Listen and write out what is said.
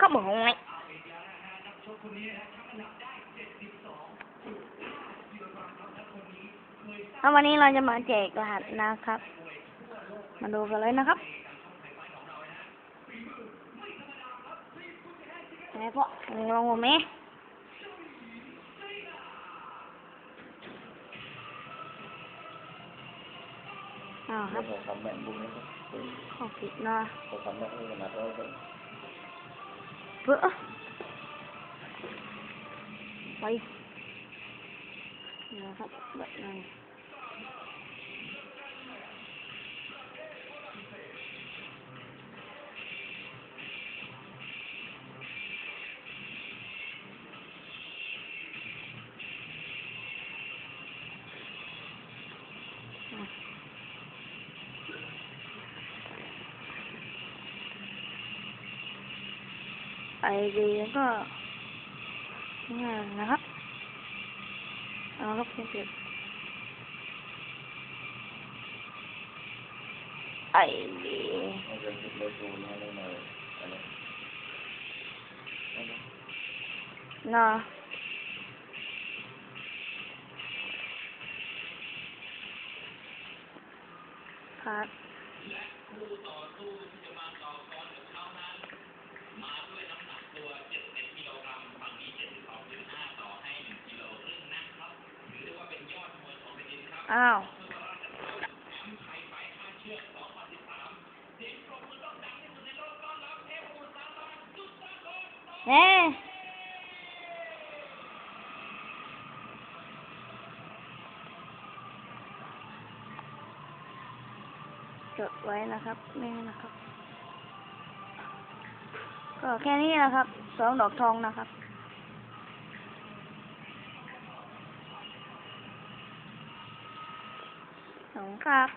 เขาบอกไงแล้ววันนี้เราจะมาแจกรหัสนะครับ มาดูกันเลยนะครับไหนพ่อลองผมไหมอ้าวครับ Rồi xong bạn buông nó ขอผิดเนาะ Rồi xong nó là mặt đó rồi เพื่อไปนี่นะ ครับแไอดีก็ง่ายนะครับเอาครับคุณเก็บไอดี Nó rồi thịt lôi chùi nó lên rồi Ở đây. Ở đây. เนาะครับ อ้าวเฮ้จดไว้นะครับนี่นะครับ ก็แค่นี้นะครับสองดอกทองนะครับสอ งครับ